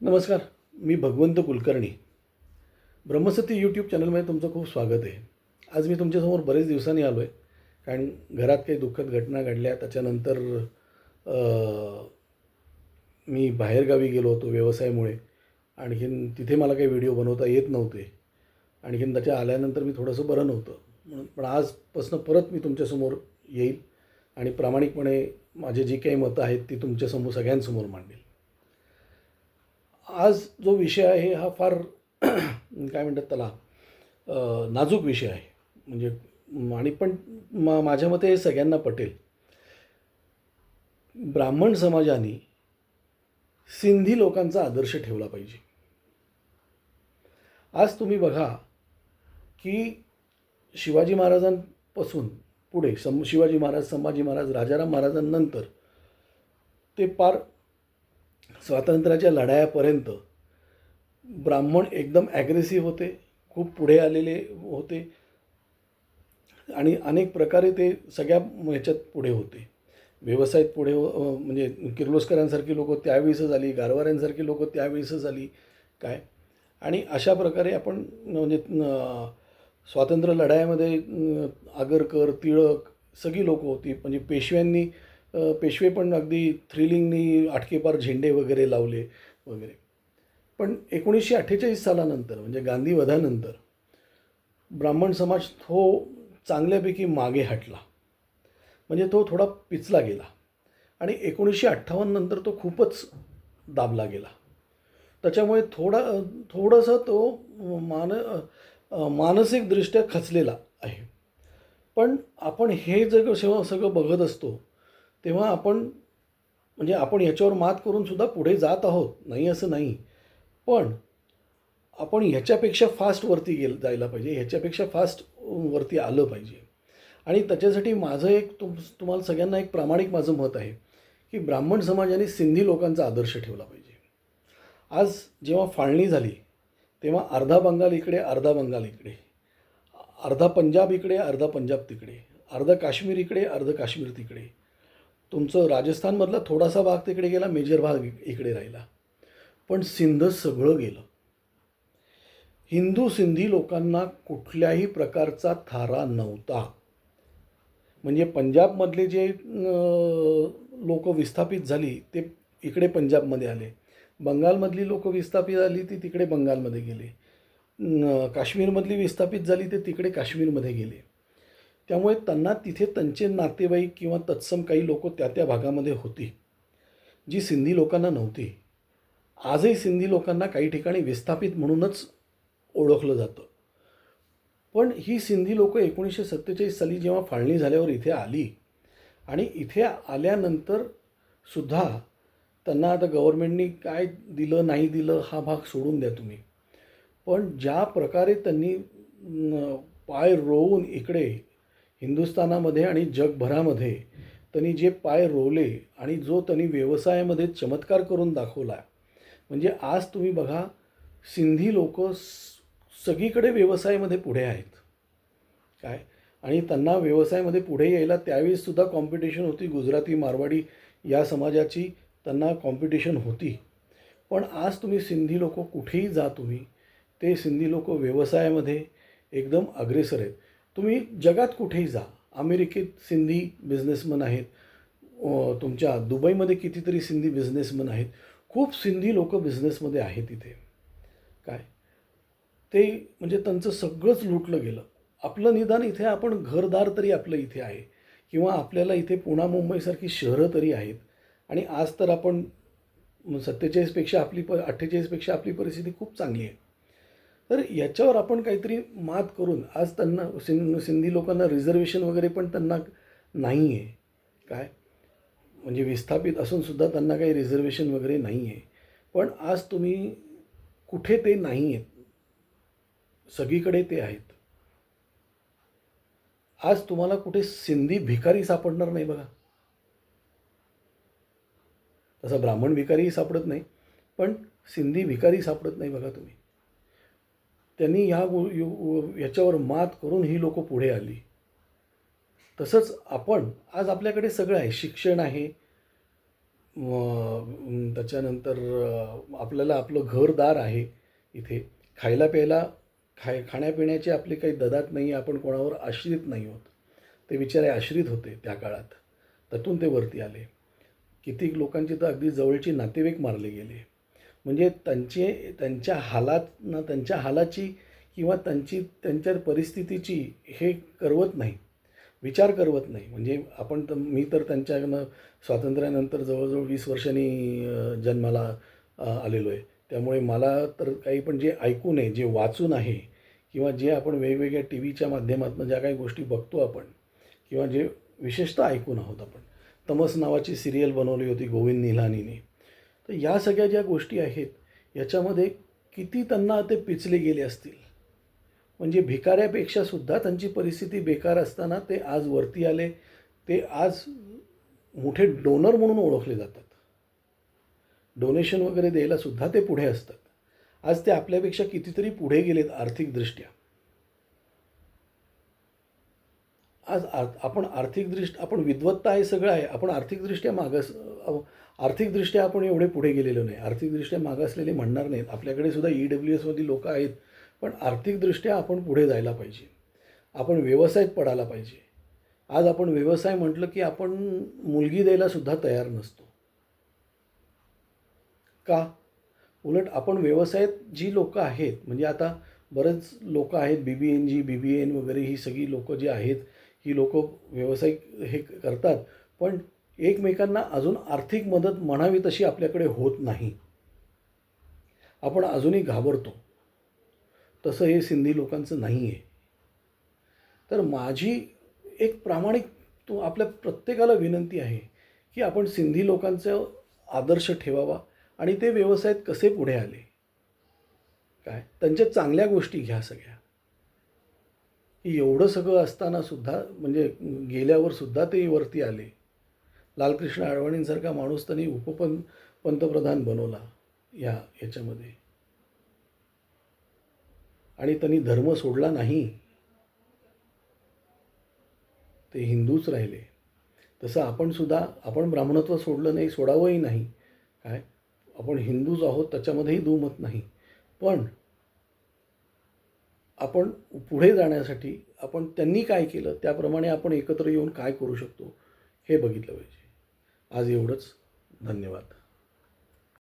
नमस्कार मी भगवंत कुलकर्णी. ब्रह्मसती यूट्यूब चॅनलमध्ये तुमचं खूप स्वागत आहे. आज मी तुमच्यासमोर बरेच दिवसांनी आलो आहे कारण घरात काही दुःखद घटना घडल्या त्याच्यानंतर मी बाहेरगावी गेलो होतो व्यवसायामुळे. आणखीन तिथे मला काही व्हिडिओ बनवता येत नव्हते. आणखीन त्याच्या आल्यानंतर मी थोडंसं बरं नव्हतं. म्हणून पण आजपासून परत मी तुमच्यासमोर येईल आणि प्रामाणिकपणे माझे जी काही मतं आहेत ती तुमच्यासमोर सगळ्यांसमोर मांडेल. आज जो विषय आहे हा फार काय म्हणतात त्याला नाजूक विषय आहे. म्हणजे आणि पण मा माझ्या मते हे सगळ्यांना पटेल. ब्राह्मण समाजाने सिंधी लोकांचा आदर्श ठेवला पाहिजे. आज तुम्ही बघा की शिवाजी महाराजांपासून पुढे सम शिवाजी महाराज संभाजी महाराज राजाराम महाराजांनंतर ते पार स्वातंत्र्याच्या लढायापर्यंत ब्राह्मण एकदम ॲग्रेसिव्ह होते खूप पुढे आलेले होते आणि अनेक प्रकारे ते सगळ्या ह्याच्यात पुढे होते. व्यवसायात पुढे हो- म्हणजे किर्लोस्करांसारखी लोक त्यावेळेसच आली गारवाऱ्यांसारखी लोकं त्यावेळेसच आली काय? आणि अशा प्रकारे आपण म्हणजे स्वातंत्र्य लढायामध्ये आगरकर टिळक सगळी लोकं होती. म्हणजे पेशव्यांनी पेशवे पण अगदी थ्रिलिंगनी आटकेपार झेंडे वगैरे लावले वगैरे. पण एकोणीसशे अठ्ठेचाळीस सालानंतर म्हणजे गांधीवधानंतर ब्राह्मण समाज तो चांगल्यापैकी मागे हटला. म्हणजे तो थोडा पिचला गेला. आणि एकोणीसशे अठ्ठावन्नंतर तो खूपच दाबला गेला. त्याच्यामुळे थोडा थोडासा तो मान मानसिकदृष्ट्या खचलेला आहे. पण आपण हे जग जेव्हा सगळं बघत असतो तेव्हा आपण म्हणजे आपण याच्यावर मात करूनसुद्धा पुढे जात आहोत. नाही असं नाही. पण आपण ह्याच्यापेक्षा फास्ट वरती गेल जायला पाहिजे. ह्याच्यापेक्षा फास्ट वरती आलं पाहिजे. आणि त्याच्यासाठी माझं एक तुम तुम्हाला सगळ्यांना एक प्रामाणिक माझं मत आहे की ब्राह्मण समाजाने सिंधी लोकांचा आदर्श ठेवला पाहिजे. आज जेव्हा फाळणी झाली तेव्हा अर्धा बंगाल इकडे अर्धा बंगाल इकडे. अर्धा पंजाब इकडे अर्धा पंजाब तिकडे. अर्धा काश्मीर इकडे अर्ध काश्मीर तिकडे. तुमचं राजस्थानमधला थोडासा भाग तिकडे गेला मेजर भाग इकडे राहिला. पण सिंध सगळं गेलं. हिंदू सिंधी लोकांना कुठल्याही प्रकारचा थारा नव्हता. म्हणजे पंजाबमधले जे लोक विस्थापित झाली ते इकडे पंजाबमध्ये आले. बंगालमधली लोक विस्थापित झाली ती तिकडे बंगालमध्ये गेले. काश्मीरमधली विस्थापित झाली ते तिकडे काश्मीरमध्ये गेले. त्यामुळे त्यांना तिथे त्यांचे नातेवाईक किंवा तत्सम काही लोक त्या त्या भागामध्ये होती जी सिंधी लोकांना नव्हती. आजही सिंधी लोकांना काही ठिकाणी विस्थापित म्हणूनच ओळखलं जातं. पण ही सिंधी लोक एकोणीसशे सत्तेचाळीस साली जेव्हा फाळणी झाल्यावर इथे आली आणि इथे आल्यानंतर सुद्धा त्यांना आता गव्हर्मेंटनी काय दिलं नाही दिलं हा भाग सोडून द्या तुम्ही. पण ज्या प्रकारे त्यांनी पाय रोवून इकडे हिंदुस्थानामध्ये आणि जगभरामध्ये त्यांनी जे पाय रोवले आणि जो त्यांनी व्यवसायामध्ये चमत्कार करून दाखवला म्हणजे आज तुम्ही बघा सिंधी लोक सगळीकडे व्यवसायामध्ये पुढे आहेत. काय? आणि त्यांना व्यवसायामध्ये पुढे यायला त्यावेळीसुद्धा कॉम्पिटिशन होती गुजराती मारवाडी या समाजाची त्यांना कॉम्पिटिशन होती. पण आज तुम्ही सिंधी लोक कुठेही जा तुम्ही ते सिंधी लोक व्यवसायामध्ये एकदम अग्रेसर आहेत. तुम्ही जगात कुठेही जा. अमेरिकेत सिंधी बिझनेसमन आहेत. तुमच्या दुबईमध्ये कितीतरी सिंधी बिझनेसमन आहेत. खूप सिंधी लोक बिझनेसमध्ये आहेत इथे काय? ते म्हणजे त्यांचं सगळंच लुटलं गेलं. आपलं निदान इथे आपण घरदार तरी आपलं इथे आहे. किंवा आपल्याला इथे पुणा मुंबईसारखी शहरं तरी आहेत. आणि आज तर आपण सत्तेचाळीसपेक्षा आपली प अठ्ठेचाळीसपेक्षा आपली परिस्थिती खूप चांगली आहे. तर याच्यावर आपण काहीतरी मात करून आज त्यांना सिं सिंधी लोकांना रिझर्वेशन वगैरे पण त्यांना नाही आहे काय? म्हणजे विस्थापित असूनसुद्धा त्यांना काही रिझर्वेशन वगैरे नाही आहे पण आज तुम्ही कुठे ते नाही आहेत सगळीकडे ते आहेत. आज तुम्हाला कुठे सिंधी भिकारी सापडणार नाही बघा. तसा ब्राह्मण भिकारीही सापडत नाही पण सिंधी भिकारी सापडत नाही बघा तुम्ही. त्यांनी ह्या याच्यावर मात करून ही लोकं पुढे आली. तसंच आपण आज आपल्याकडे सगळं आहे. शिक्षण आहे. त्याच्यानंतर आपल्याला आपलं घरदार आहे इथे. खायला प्यायला खाय खाण्यापिण्याची आपली काही ददात नाही आपण कोणावर आश्रित नाही होत. ते बिचारे आश्रित होते त्या काळात. त्यातून ते वरती आले. कितीक लोकांची तर अगदी जवळची नातेवाईक मारले गेले. म्हणजे त्यांचे त्यांच्या हालातनं त्यांच्या हालाची किंवा त्यांची त्यांच्या परिस्थितीची हे करवत नाही. विचार करवत नाही. म्हणजे आपण तर मी तर त्यांच्याकडनं स्वातंत्र्यानंतर जवळजवळ वीस वर्षांनी जन्माला आलेलो आहे. त्यामुळे मला तर काही पण जे ऐकून आहे जे वाचून आहे किंवा जे आपण वेगवेगळ्या टी व्हीच्या माध्यमातून ज्या काही गोष्टी बघतो आपण किंवा जे विशेषतः ऐकून आहोत आपण. तमस नावाची सिरियल बनवली होती गोविंद निलानीने. तर या सगळ्या ज्या गोष्टी आहेत याच्यामध्ये किती त्यांना ते पिचले गेले असतील? म्हणजे भिकाऱ्यापेक्षा सुद्धा त्यांची परिस्थिती बेकार असताना ते आज वरती आले ते आज मोठे डोनर म्हणून ओळखले जातात. डोनेशन वगैरे द्यायला सुद्धा ते पुढे असतात. आज ते आपल्यापेक्षा कितीतरी पुढे गेलेत आर्थिकदृष्ट्या. आज आर आपण आर्थिकदृष्ट्या आपण विद्वत्ता आहे सगळं आहे आपण आर्थिकदृष्ट्या मागास आर्थिकदृष्ट्या आपण एवढे पुढे गेलेलो नाही. आर्थिकदृष्ट्या मागासलेले म्हणणार नाहीत. आपल्याकडे सुद्धा ई डब्ल्यू एसमधली लोकं आहेत. पण आर्थिकदृष्ट्या आपण पुढे जायला पाहिजे. आपण व्यवसायात पडायला पाहिजे. आज आपण व्यवसाय म्हटलं की आपण मुलगी द्यायला सुद्धा तयार नसतो. का? उलट आपण व्यवसायात जी लोकं आहेत म्हणजे आता बरेच लोक आहेत बी बी एन जी बी बी एन वगैरे ही सगळी लोकं जी आहेत ही लोकं व्यावसायिक हे करतात. पण एकमेकांना अजून आर्थिक मदत म्हणावी तशी आपल्याकडे होत नाही. आपण अजूनही घाबरतो. तसं हे सिंधी लोकांचं नाही आहे तर माझी एक प्रामाणिक तो आपल्या प्रत्येकाला विनंती आहे की आपण सिंधी लोकांचा आदर्श ठेवावा आणि ते व्यवसायात कसे पुढे आले? काय? त्यांच्या चांगल्या गोष्टी घ्या सगळ्या. एवढं सगळं असताना सुद्धा म्हणजे गेल्यावर सुद्धा ते वरती आले. लालकृष्ण अडवाणींसारखा माणूस त्यांनी उपपं पंतप्रधान बनवला या याच्यामध्ये. आणि त्यांनी धर्म सोडला नाही. ते हिंदूच राहिले. तसं आपण सुद्धा आपण ब्राह्मणत्व सोडलं नाही सोडावंही नाही. काय? आपण हिंदूच आहोत त्याच्यामध्येही दुमत नाही. पण आपण पुढे जाण्यासाठी आपण त्यांनी काय केलं त्याप्रमाणे आपण एकत्र येऊन काय करू शकतो हे बघितलं पाहिजे. आज एवढंच. धन्यवाद.